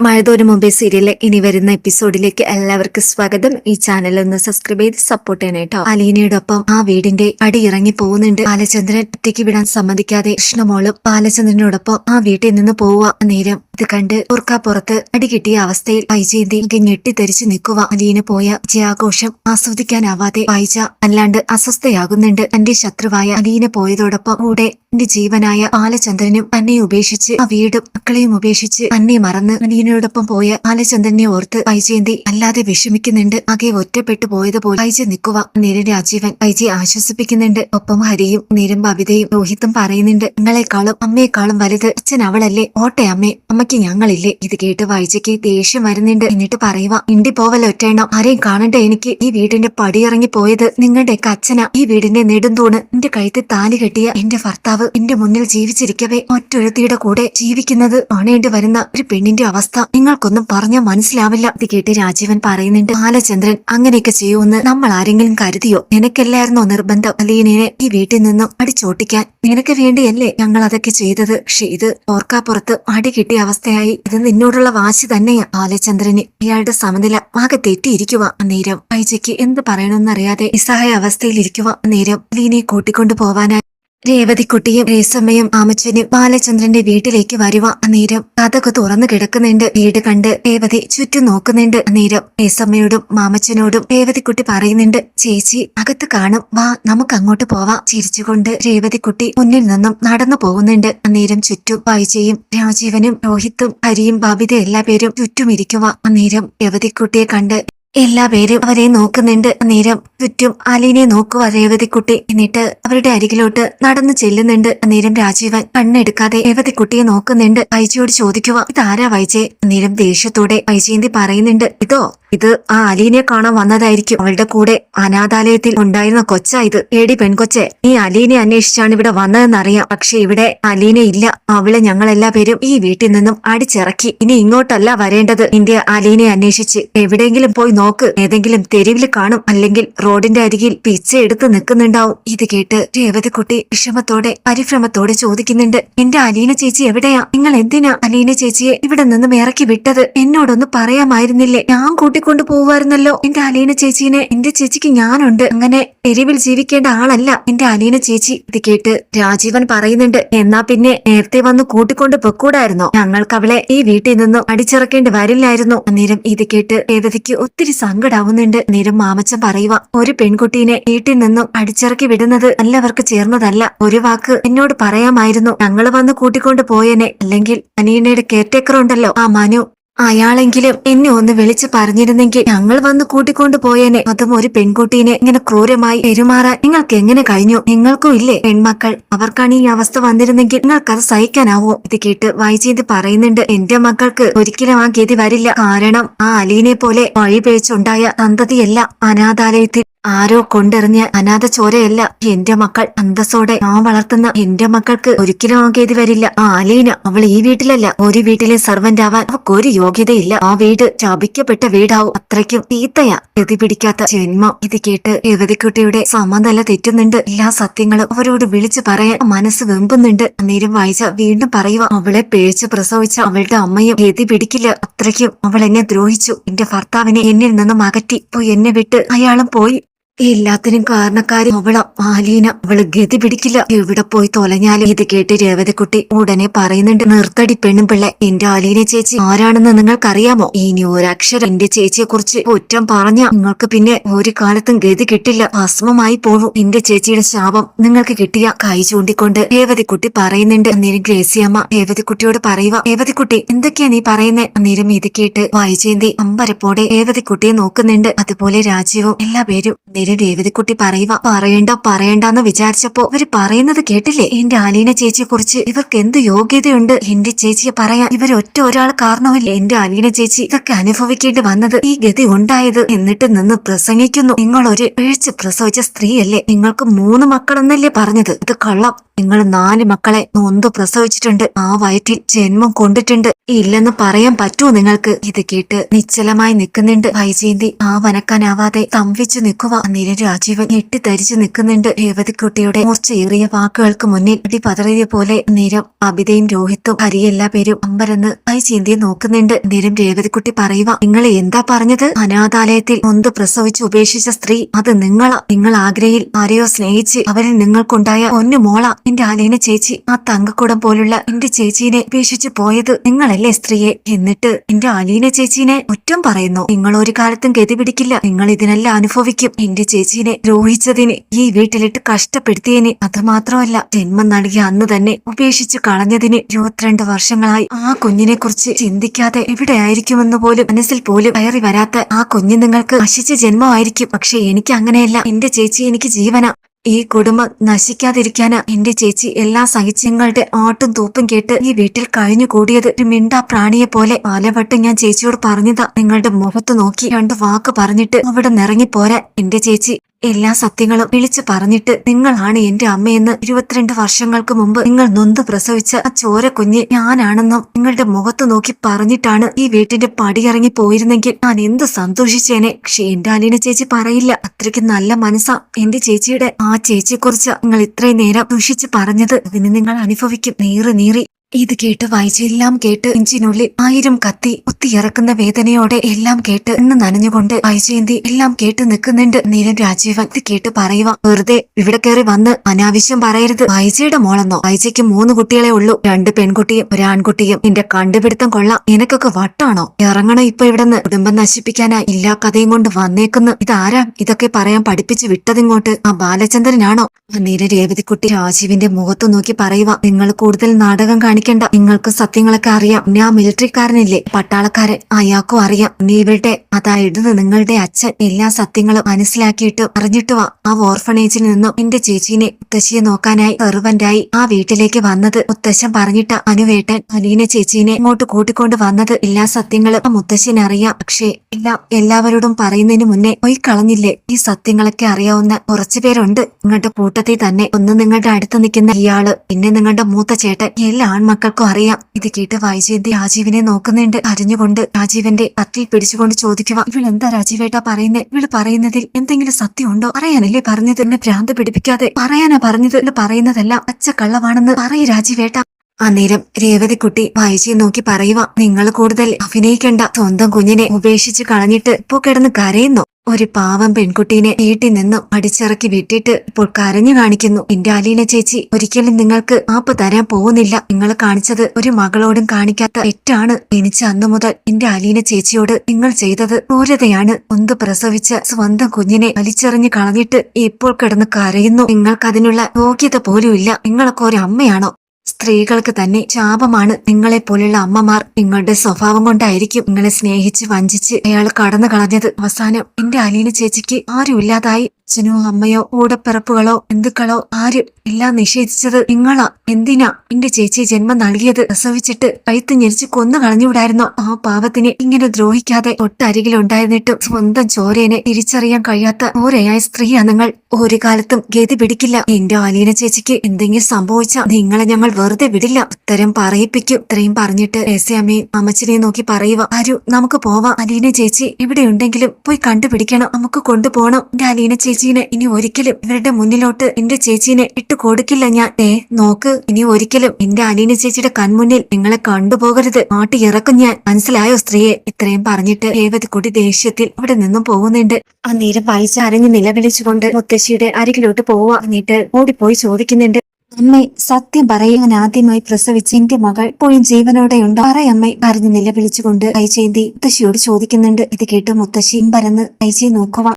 മഴതോരു മുമ്പേ സീരിയലിലെ ഇനി വരുന്ന എപ്പിസോഡിലേക്ക് എല്ലാവർക്കും സ്വാഗതം. ഈ ചാനൽ ഒന്ന് സബ്സ്ക്രൈബ് ചെയ്ത് സപ്പോർട്ട് ചെയ്യണേട്ടോ അലീനയോടൊപ്പം ആ വീടിന്റെ അടി ഇറങ്ങി പോകുന്നുണ്ട്. ബാലചന്ദ്രൻ ഒറ്റയ്ക്ക് വിടാൻ സമ്മതിക്കാതെ കൃഷ്ണമോളും ബാലചന്ദ്രനോടൊപ്പം ആ വീട്ടിൽ നിന്ന് പോവുക. നേരം ഇത് കണ്ട് ഓർക്കാപ്പുറത്ത് അടി കിട്ടിയ അവസ്ഥയിൽ വൈജയന്തി ഞെട്ടിത്തെരിച്ചു നിൽക്കുക. അലീന പോയ വിജയാഘോഷം ആസ്വദിക്കാനാവാതെ വൈജ അല്ലാണ്ട് അസ്വസ്ഥയാകുന്നുണ്ട്. തന്റെ ശത്രുവായ അലീന പോയതോടൊപ്പം കൂടെ തന്റെ ജീവനായ ബാലചന്ദ്രനും തന്നെ ഉപേക്ഷിച്ച് ആ വീടും മക്കളെയും ഉപേക്ഷിച്ച് തന്നെ മറന്ന് അലീനയോടൊപ്പം പോയ ബാലചന്ദ്രനെ ഓർത്ത് വൈജയന്തി അല്ലാതെ വിഷമിക്കുന്നുണ്ട്. ആകെ ഒറ്റപ്പെട്ടു പോയതുപോലെ വൈജ നിൽക്കുക നേരം രാജീവൻ വൈജയെ ആശ്വസിപ്പിക്കുന്നുണ്ട്. ഒപ്പം ഹരിയും നേരം ബബിതയും രോഹിത്തും പറയുന്നുണ്ട് നിങ്ങളെക്കാളും അമ്മയെക്കാളും വലുത് അച്ഛൻ അവളല്ലേ? ഓട്ടെ അമ്മേ അമ്മയ്ക്ക് ഞങ്ങളില്ലേ? ഇത് കേട്ട് വൈജയ്ക്ക് ദേഷ്യം വരുന്നുണ്ട്. എന്നിട്ട് പറയുക ഇണ്ടി പോവലൊറ്റേണം ആരെയും കാണണ്ട എനിക്ക്. ഈ വീടിന്റെ പടിയിറങ്ങി പോയത് നിങ്ങളുടെയൊക്കെ അച്ഛനാ. ഈ വീടിന്റെ നെടുന്തൂണ് എന്റെ കഴുത്തിൽ താലി കെട്ടിയ എന്റെ ഭർത്താവ് എന്റെ മുന്നിൽ ജീവിച്ചിരിക്കവേ. ഒറ്റൊരുത്തിയുടെ കൂടെ ജീവിക്കുന്നത് കാണേണ്ടി വരുന്ന ഒരു പെണ്ണിന്റെ അവസ്ഥ നിങ്ങൾക്കൊന്നും പറഞ്ഞാൽ മനസ്സിലാവില്ല. ഇത് കേട്ട് രാജീവൻ പറയുന്നുണ്ട് ബാലചന്ദ്രൻ അങ്ങനെയൊക്കെ ചെയ്യുമെന്ന് നമ്മൾ ആരെങ്കിലും കരുതിയോ? നിനക്കല്ലായിരുന്നോ നിർബന്ധം? അലീനെ ഈ വീട്ടിൽ നിന്നും അടിച്ചോട്ടിക്കാൻ നിനക്ക് വേണ്ടിയല്ലേ ഞങ്ങൾ അതൊക്കെ ചെയ്തത്? പക്ഷെ ഇത് ഓർക്കാപ്പുറത്ത് അടി കിട്ടിയ അവസ്ഥയായി. ഇത് നിന്നോടുള്ള വാശി തന്നെയാ. ബാലചന്ദ്രന് ഇയാളുടെ സമനില ആകെ തെറ്റിയിരിക്കുക നേരം ഐജയ്ക്ക് എന്ത് പറയണമെന്നറിയാതെ നിസ്സഹായ അവസ്ഥയിലിരിക്കുക അന്നേരം അലീനെ കൂട്ടിക്കൊണ്ടു പോവാനായി രേവതിക്കുട്ടിയും രേസമ്മയും ആമച്ചനും ബാലചന്ദ്രന്റെ വീട്ടിലേക്ക് വരുവ അന്നേരം. കഥക് തുറന്നു കിടക്കുന്നുണ്ട്. വീട് കണ്ട് രേവതി ചുറ്റും നോക്കുന്നുണ്ട് അന്നേരം. രേസമ്മയോടും മാമച്ചനോടും രേവതിക്കുട്ടി പറയുന്നുണ്ട് ചേച്ചി അകത്ത് കാണും. വാ നമുക്ക് അങ്ങോട്ട് പോവാം. ചിരിച്ചുകൊണ്ട് രേവതിക്കുട്ടി മുന്നിൽ നിന്നും നടന്നു പോകുന്നുണ്ട്. അന്നേരം ചുറ്റും വൈജയും രാജീവനും രോഹിത്തും ഹരിയും ബാബിത എല്ലാ പേരും ചുറ്റും ഇരിക്കുക അന്നേരം രേവതിക്കുട്ടിയെ കണ്ട് എല്ലാ പേരും അവരെ നോക്കുന്നുണ്ട്. നേരം ചുറ്റും അലീനെ നോക്കുക രേവതിക്കുട്ടി എന്നിട്ട് അവരുടെ അരികിലോട്ട് നടന്നു ചെല്ലുന്നുണ്ട്. നേരം രാജീവൻ കണ്ണെടുക്കാതെ രേവതിക്കുട്ടിയെ നോക്കുന്നുണ്ട്. വൈജയോട് ചോദിക്കുക ഇതാരാ വൈജയ്? നേരം ദേഷ്യത്തോടെ വൈജയന്തി പറയുന്നുണ്ട് ഇതോ ഇത് ആ അലീനെ കാണാൻ വന്നതായിരിക്കും. അവളുടെ കൂടെ അനാഥാലയത്തിൽ ഉണ്ടായിരുന്ന കൊച്ചാ ഇത്. ഏടി പെൺകൊച്ചെ നീ അലീനെ അന്വേഷിച്ചാണ് ഇവിടെ വന്നതെന്നറിയാം. പക്ഷെ ഇവിടെ അലീനെ ഇല്ല. അവളെ ഞങ്ങൾ എല്ലാ പേരും ഈ വീട്ടിൽ നിന്നും അടിച്ചിറക്കി. ഇനി ഇങ്ങോട്ടല്ല വരേണ്ടത്. നിന്റെ അലീനെ അന്വേഷിച്ച് എവിടെയെങ്കിലും പോയി നോക്ക്. ഏതെങ്കിലും തെരുവിൽ കാണും. അല്ലെങ്കിൽ റോഡിന്റെ അരികിൽ പിച്ച എടുത്ത് നിൽക്കുന്നുണ്ടാവും. ഇത് കേട്ട് രേവതിക്കുട്ടി വിഷമത്തോടെ പരിഭ്രമത്തോടെ ചോദിക്കുന്നുണ്ട്. എന്റെ അലീന ചേച്ചി എവിടെയാ? നിങ്ങൾ എന്തിനാ അലീന ചേച്ചിയെ ഇവിടെ നിന്നും ഇറക്കി വിട്ടത്? എന്നോടൊന്ന് പറയാമായിരുന്നില്ലേ? ഞാൻ കൂട്ടിക്കൊണ്ടു പോവായിരുന്നല്ലോ. എന്റെ അലീന ചേച്ചീനെ എന്റെ ചേച്ചിക്ക് ഞാനുണ്ട്. അങ്ങനെ തെരുവിൽ ജീവിക്കേണ്ട ആളല്ല എന്റെ അലീന ചേച്ചി. ഇത് കേട്ട് രാജീവൻ പറയുന്നുണ്ട് എന്നാ പിന്നെ നേരത്തെ വന്ന് കൂട്ടിക്കൊണ്ട് പൊക്കൂടായിരുന്നോ? ഞങ്ങൾക്ക് അവളെ ഈ വീട്ടിൽ നിന്നും അടിച്ചിറക്കേണ്ടി വരില്ലായിരുന്നു. അന്നേരം ഇത് കേട്ട് രേവതിക്ക് ഒത്തിരി സങ്കടാവുന്നുണ്ട്. നേരം മാമച്ചൻ പറയുക ഒരു പെൺകുട്ടീനെ വീട്ടിൽ നിന്നും അടിച്ചിറക്കി വിടുന്നത് നല്ലവർക്ക് ചേർന്നതല്ല. ഒരു വാക്ക് എന്നോട് പറയാമായിരുന്നു. ഞങ്ങൾ വന്ന് കൂട്ടിക്കൊണ്ട് പോയനെ. അല്ലെങ്കിൽ അനീനയുടെ കെയർടേക്കർ ഉണ്ടല്ലോ. ആ മനു അയാളെങ്കിലും എന്നെ ഒന്ന് വിളിച്ചു പറഞ്ഞിരുന്നെങ്കിൽ ഞങ്ങൾ വന്ന് കൂട്ടിക്കൊണ്ടു പോയേനെ. അതും ഒരു പെൺകുട്ടീനെ ഇങ്ങനെ ക്രൂരമായി പെരുമാറാൻ നിങ്ങൾക്ക് എങ്ങനെ കഴിഞ്ഞു? നിങ്ങൾക്കും ഇല്ലേ പെൺമക്കൾ? അവർക്കാണ് ഈ അവസ്ഥ വന്നിരുന്നെങ്കിൽ നിങ്ങൾക്കത് സഹിക്കാനാവോ? ഇത് കേട്ട് വൈജയന്തി പറയുന്നുണ്ട് എന്റെ മക്കൾക്ക് ഒരിക്കലും ആ ഗതി വരില്ല. കാരണം ആ അലീനെ പോലെ വഴിപിഴച്ചുണ്ടായ സന്തതിയല്ല അനാഥാലയത്തിൽ ആരോ കൊണ്ടെറിഞ്ഞ അനാഥ ചോരയല്ല എന്റെ മക്കൾ അന്തസ്സോടെ ഞാൻ വളർത്തുന്ന എന്റെ മക്കൾക്ക് ഒരിക്കലും ആകേതി വരില്ല. ആ അലീന അവൾ ഈ വീട്ടിലല്ല. ഒരു വീട്ടിലെ സർവന്റ് ആവാൻ അവൾക്ക് ഒരു യോഗ്യതയില്ല. ആ വീട് ചാപിക്കപ്പെട്ട വീടാവും. അത്രയ്ക്കും തീത്തയാ ഗതി പിടിക്കാത്ത ജന്മം. ഇത് കേട്ട് യുവതിക്കുട്ടിയുടെ സമനില തെറ്റുന്നുണ്ട്. എല്ലാ സത്യങ്ങളും അവരോട് വിളിച്ചു പറയാൻ മനസ്സ് വെമ്പുന്നുണ്ട്. അന്നേരം വായിച്ച വീണ്ടും പറയുക അവളെ പേഴ്ച പ്രസവിച്ച അവളുടെ അമ്മയും ഗതി പിടിക്കില്ല. അത്രയ്ക്കും അവൾ എന്നെ ദ്രോഹിച്ചു. എന്റെ ഭർത്താവിനെ എന്നിൽ നിന്നും അകറ്റി. പോയി എന്നെ വിട്ട് അയാളും പോയി. എല്ലാത്തിനും കാരണക്കാരി അവള ആലീന അവൾ ഗതി പിടിക്കില്ല. എവിടെ പോയി തൊലഞ്ഞാലും ഇത് കേട്ട് രേവതിക്കുട്ടി ഉടനെ പറയുന്നുണ്ട് നിർത്തടി പെണ്ണും പിള്ളെ എന്റെ ആലീന ചേച്ചി ആരാണെന്ന് നിങ്ങൾക്കറിയാമോ? ഇനി ഒരക്ഷരം എന്റെ ചേച്ചിയെ കുറിച്ച് കുറ്റം പറഞ്ഞ നിങ്ങൾക്ക് പിന്നെ ഒരു കാലത്തും ഗതി കിട്ടില്ല. ഭസ്മമായി പോവും എന്റെ ചേച്ചിയുടെ ശാപം നിങ്ങൾക്ക് കിട്ടിയ. കൈ ചൂണ്ടിക്കൊണ്ട് രേവതിക്കുട്ടി പറയുന്നുണ്ട് അന്നേരം ഗ്രേസിയമ്മ രേവതിക്കുട്ടിയോട് പറയുക രേവതിക്കുട്ടി എന്തൊക്കെയാ നീ പറയുന്നത് അന്നേരം ഇത് കേട്ട് വായിച്ചേന്തി അമ്പരപ്പോടെ രേവതിക്കുട്ടിയെ നോക്കുന്നുണ്ട്. അതുപോലെ രാജീവും എല്ലാ പേരും നേരെ രേവതിക്കുട്ടി പറയുക പറയണ്ട പറയണ്ടെന്ന് വിചാരിച്ചപ്പോ ഇവർ പറയുന്നത് കേട്ടില്ലേ? എന്റെ അലീന ചേച്ചിയെ കുറിച്ച് ഇവർക്ക് എന്ത് യോഗ്യതയുണ്ട്? എന്റെ ചേച്ചിയെ പറയാൻ ഇവർ ഒറ്റ ഒരാൾ കാരണമല്ലേ എന്റെ അലീന ചേച്ചി ഇതൊക്കെ അനുഭവിക്കേണ്ടി വന്നത് ഈ ഗതി ഉണ്ടായത് എന്നിട്ട് നിന്ന് പ്രസംഗിക്കുന്നു. നിങ്ങൾ ഒരു വീഴ്ച പ്രസവിച്ച സ്ത്രീയല്ലേ? നിങ്ങൾക്ക് മൂന്ന് മക്കളെന്നല്ലേ പറഞ്ഞത്? ഇത് കള്ളം. നിങ്ങൾ നാല് മക്കളെ നൊന്ത് പ്രസവിച്ചിട്ടുണ്ട്. ആ വയറ്റിൽ ജന്മം കൊണ്ടിട്ടുണ്ട്. ഇല്ലെന്ന് പറയാൻ പറ്റുമോ നിങ്ങൾക്ക്? ഇത് കേട്ട് നിശ്ചലമായി നിൽക്കുന്നുണ്ട്. വൈജയന്തി ആ വനക്കാനാവാതെ തമ്പിച്ചു നിൽക്കുക. നിര രാജീവൻ ഞെട്ടിത്തരിച്ചു നിൽക്കുന്നുണ്ട്. രേവതിക്കുട്ടിയുടെ മൂർച്ചയേറിയ വാക്കുകൾക്ക് മുന്നിൽ അടി പതറിയ പോലെ നിരം അബിതയും രോഹിത്തും ഹരി എല്ലാ പേരും അമ്പരന്ന് വൈജയന്തിയെ നോക്കുന്നുണ്ട്. നിരം രേവതിക്കുട്ടി പറയുക നിങ്ങൾ എന്താ പറഞ്ഞത്? അനാഥാലയത്തിൽ ഒന്ന് പ്രസവിച്ച് ഉപേക്ഷിച്ച സ്ത്രീ അത് നിങ്ങളാ. നിങ്ങൾ ആഗ്രയിൽ ആരെയോ സ്നേഹിച്ച് അവരിൽ നിങ്ങൾക്കുണ്ടായ ഒന്നു മോള. എന്റെ ആലീന ചേച്ചി ആ തങ്കക്കുടം പോലുള്ള എന്റെ ചേച്ചീനെ ഉപേക്ഷിച്ചു പോയത് നിങ്ങളല്ലേ സ്ത്രീയെ? എന്നിട്ട് എന്റെ അലീന ചേച്ചീനെ കുറ്റം പറയുന്നു. നിങ്ങൾ ഒരു കാലത്തും ഗതി പിടിക്കില്ല. നിങ്ങൾ ഇതിനെല്ലാം അനുഭവിക്കും. എന്റെ ചേച്ചീനെ ദ്രോഹിച്ചതിന് ഈ വീട്ടിലിട്ട് കഷ്ടപ്പെടുത്തിയതിന് അത് മാത്രമല്ല ജന്മം നൽകിയ അന്ന് തന്നെ ഉപേക്ഷിച്ചു കളഞ്ഞതിന് ഇരുപത്തിരണ്ട് വർഷങ്ങളായി. ആ കുഞ്ഞിനെ കുറിച്ച് ചിന്തിക്കാതെ എവിടെയായിരിക്കുമെന്ന് പോലും മനസ്സിൽ പോലും കയറി വരാത്ത ആ കുഞ്ഞ് നിങ്ങൾക്ക് നശിച്ച ജന്മമായിരിക്കും. പക്ഷെ എനിക്ക് അങ്ങനെയല്ല. എന്റെ ചേച്ചി എനിക്ക് ജീവന. ഈ കുടുംബം നശിക്കാതിരിക്കാന് എന്റെ ചേച്ചി എല്ലാ സഹിത്യങ്ങളുടെ ആട്ടും തൂപ്പും കേട്ട് ഈ വീട്ടിൽ കഴിഞ്ഞു കൂടിയത് ഒരു മിണ്ടാ പ്രാണിയെ പോലെ പലവട്ടം ഞാൻ ചേച്ചിയോട് പറഞ്ഞതാ. നിങ്ങളുടെ മുഖത്ത് നോക്കി രണ്ട് വാക്ക് പറഞ്ഞിട്ട് അവിടെ നിറങ്ങിപ്പോരാ എന്റെ ചേച്ചി എല്ലാ സത്യങ്ങളും വിളിച്ചു പറഞ്ഞിട്ട് നിങ്ങളാണ് എന്റെ അമ്മയെന്ന് ഇരുപത്തിരണ്ട് വർഷങ്ങൾക്ക് മുമ്പ് നിങ്ങൾ നൊന്ത് പ്രസവിച്ച ആ ചോര കുഞ്ഞ് ഞാനാണെന്നും നിങ്ങളുടെ മുഖത്ത് നോക്കി പറഞ്ഞിട്ടാണ് ഈ വീട്ടിന്റെ പടിയിറങ്ങി പോയിരുന്നെങ്കിൽ ഞാൻ എന്ത് സന്തോഷിച്ചേനെ? പക്ഷെ എന്റെ അലീന ചേച്ചി പറയില്ല. അത്രയ്ക്ക് നല്ല മനസ്സാ. എന്റെ ചേച്ചിയുടെ ആ ചേച്ചിയെക്കുറിച്ച് നിങ്ങൾ ഇത്രയും നേരം ദുഷിച്ച് പറഞ്ഞത് അതിന് നിങ്ങൾ അനുഭവിക്കും. നീറി നീറി ഇത് കേട്ട് വൈജയെല്ലാം കേട്ട് നെഞ്ചിനുള്ളിൽ ആയിരം കത്തി കുത്തിയിറക്കുന്ന വേദനയോടെ എല്ലാം കേട്ട് ഇന്ന് നനഞ്ഞുകൊണ്ട് വൈജയന്തി എല്ലാം കേട്ട് നിൽക്കുന്നുണ്ട്. നീലൻ രാജീവൻ ഇത് കേട്ട് പറയുക വെറുതെ ഇവിടെ കയറി വന്ന് അനാവശ്യം പറയരുത്. വൈജയുടെ മോളെന്നോ? വൈജയ്ക്ക് മൂന്ന് കുട്ടികളെ ഉള്ളൂ. രണ്ട് പെൺകുട്ടിയും ഒരാൺകുട്ടിയും എന്റെ കണ്ടുപിടുത്തം കൊള്ളാം. നിനക്കൊക്കെ വട്ടാണോ? ഇറങ്ങണം ഇപ്പൊ ഇവിടുന്ന്. കുടുംബം നശിപ്പിക്കാനായി എല്ലാ കഥയും കൊണ്ട് വന്നേക്കുന്നു. ഇതാരാ? ഇതൊക്കെ പറയാൻ പഠിപ്പിച്ച് വിട്ടതിങ്ങോട്ട്. ആ ബാലചന്ദ്രനാണോ? നീല രേവതിക്കുട്ടി രാജീവിന്റെ മുഖത്ത് നോക്കി പറയുക നിങ്ങൾ കൂടുതൽ നാടകം കാണിക്കണ്ട. നിങ്ങൾക്ക് സത്യങ്ങളൊക്കെ അറിയാം. ഞാൻ മിലിറ്ററിക്കാരനില്ലേ പട്ടാളക്കാരൻ. അയാൾക്കും അറിയാം. നീ ഇവരുടെ അതായത് നിങ്ങളുടെ അച്ഛൻ എല്ലാ സത്യങ്ങളും മനസ്സിലാക്കിയിട്ട് അറിഞ്ഞിട്ട് വാ. ആ ഓർഫണേജിൽ നിന്നും എന്റെ ചേച്ചീനെ മുത്തശ്ശിയെ നോക്കാനായി സെർവന്റായി ആ വീട്ടിലേക്ക് വന്നത്. മുത്തശ്ശൻ പറഞ്ഞിട്ട അനുവേട്ടൻ അലീന ചേച്ചീനെ ഇങ്ങോട്ട് കൂട്ടിക്കൊണ്ട് വന്നത് എല്ലാ സത്യങ്ങളും ആ മുത്തശ്ശൻ അറിയാം. പക്ഷേ എല്ലാം എല്ലാവരോടും പറയുന്നതിന് മുന്നേ പോയി കളഞ്ഞില്ലേ? ഈ സത്യങ്ങളൊക്കെ അറിയാവുന്ന കുറച്ചു പേരുണ്ട്. നിങ്ങളുടെ കൂട്ടത്തിൽ തന്നെ ഒന്ന് നിങ്ങളുടെ അടുത്ത് നിൽക്കുന്ന ഇയാൾ പിന്നെ നിങ്ങളുടെ മൂത്ത ചേട്ടൻ. എല്ലാ ആൺമക്കൾക്കും അറിയാം. ഇത് കേട്ട് വൈജയന്തി രാജീവിനെ നോക്കുന്നുണ്ട്. അറിഞ്ഞുകൊണ്ട് രാജീവന്റെ കത്തിൽ പിടിച്ചുകൊണ്ട് ചോദിക്കുക ഇവളെന്താ രാജീവേട്ടാ പറയുന്നേ? ഇവൾ പറയുന്നതിൽ എന്തെങ്കിലും സത്യമുണ്ടോ? പറയാനല്ലേ പറഞ്ഞത്? എന്നെ ഭ്രാന്ത് പിടിപ്പിക്കാതെ പറയാനാ പറഞ്ഞത്? എന്ന് പറയുന്നതെല്ലാം അച്ച കള്ളവാണെന്ന് പറയ രാജീവേട്ട. അന്നേരം രേവതിക്കുട്ടി വായിച്ചു നോക്കി പറയുക നിങ്ങൾ കൂടുതൽ അഭിനയിക്കേണ്ട. സ്വന്തം കുഞ്ഞിനെ ഉപേക്ഷിച്ച് കളഞ്ഞിട്ട് ഇപ്പോ കിടന്ന് കരയുന്നു? ഒരു പാവം പെൺകുട്ടീനെ വീട്ടിൽ നിന്നും അടിച്ചിറക്കി വിട്ടിട്ട് ഇപ്പോൾ കരഞ്ഞു കാണിക്കുന്നു. എന്റെ അലീന ചേച്ചി ഒരിക്കലും നിങ്ങൾക്ക് മാപ്പ് തരാൻ പോകുന്നില്ല. നിങ്ങൾ കാണിച്ചത് ഒരു മകളോടും കാണിക്കാത്ത തെറ്റാണ്. ജനിച്ച അന്നു മുതൽ എന്റെ അലീന ചേച്ചിയോട് നിങ്ങൾ ചെയ്തത് ക്രൂരതയാണ്. ഒന്ന് പ്രസവിച്ച സ്വന്തം കുഞ്ഞിനെ വലിച്ചെറിഞ്ഞു കളഞ്ഞിട്ട് ഇപ്പോൾ കിടന്ന് കരയുന്നു. നിങ്ങൾക്കതിനുള്ള യോഗ്യത പോലും ഇല്ല. നിങ്ങളൊക്കെ ഒരു അമ്മയാണോ? സ്ത്രീകൾക്ക് തന്നെ ശാപമാണ്. നിങ്ങളെ പോലുള്ള അമ്മമാർ നിങ്ങളുടെ സ്വഭാവം കൊണ്ടായിരിക്കും നിങ്ങളെ സ്നേഹിച്ച് വഞ്ചിച്ച് അയാൾ കടന്നു കളഞ്ഞത് അവസാനം എന്റെ അലീന ചേച്ചിക്ക് ആരുമില്ലാതായി. അച്ഛനോ അമ്മയോ കൂടപ്പിറപ്പുകളോ ബന്ധുക്കളോ ആരും എല്ലാം നിഷേധിച്ചത് നിങ്ങളാ. എന്തിനാ എന്റെ ചേച്ചി ജന്മം നൽകിയത്? പ്രസവിച്ചിട്ട് കഴുത്ത് ഞെരിച്ച് കൊന്നു കളഞ്ഞുവിടായിരുന്നോ ആ പാവത്തിനെ ഇങ്ങനെ ദ്രോഹിക്കാതെ തൊട്ടരികിലുണ്ടായിരുന്നിട്ടും സ്വന്തം ചോരേനെ തിരിച്ചറിയാൻ കഴിയാത്ത ഓരയായ സ്ത്രീയാ നിങ്ങൾ. ഒരു കാലത്തും ഗതി പിടിക്കില്ല. എന്റെ അലീന ചേച്ചിക്ക് എന്തെങ്കിലും സംഭവിച്ച നിങ്ങളെ ഞങ്ങൾ വെറുതെ വിടില്ല. ഉത്തരം പറയിപ്പിക്കും. ഇത്രയും പറഞ്ഞിട്ട് രേസയമ്മയും അമ്മച്ചിനെയും നോക്കി പറയുക ആരു നമുക്ക് പോവാം. അലീന ചേച്ചി ഇവിടെ ഉണ്ടെങ്കിലും പോയി കണ്ടുപിടിക്കണം. നമുക്ക് കൊണ്ടുപോകണം. എന്റെ അലീന ചേച്ചീനെ ഇനി ഒരിക്കലും ഇവരുടെ മുന്നിലോട്ട് എന്റെ ചേച്ചീനെ ഇട്ടു കൊടുക്കില്ല ഞാൻ. ഏ നോക്ക് ഇനി ഒരിക്കലും എന്റെ അലീന ചേച്ചിയുടെ കൺമുന്നിൽ നിങ്ങളെ കണ്ടുപോകരുത്. മാട്ടി ഇറക്കും ഞാൻ. മനസ്സിലായോ സ്ത്രീയെ? ഇത്രയും പറഞ്ഞിട്ട് രേവതിക്കുട്ടി ദേഷ്യത്തിൽ അവിടെ നിന്നും പോകുന്നുണ്ട്. അന്നേരം വായിച്ചരഞ്ഞ് നിലവിളിച്ചുകൊണ്ട് മുത്തശ്ശിയുടെ അരികിലോട്ട് പോവാ എന്നിട്ട് ഓടിപ്പോയി ചോദിക്കുന്നുണ്ട്. അമ്മേ സത്യം പറയാൻ ആദ്യമായി പ്രസവിച്ച എന്റെ മകൾ ഇപ്പോഴും ജീവനോടെയുണ്ട്? പറയമ്മേ അറിഞ്ഞ് നിലവിളിച്ചുകൊണ്ട് കൈചേന്തി മുത്തശ്ശിയോട് ചോദിക്കുന്നുണ്ട്. ഇത് കേട്ട് മുത്തശ്ശിയും പരന്ന് കൈചേ നോക്കുവാൻ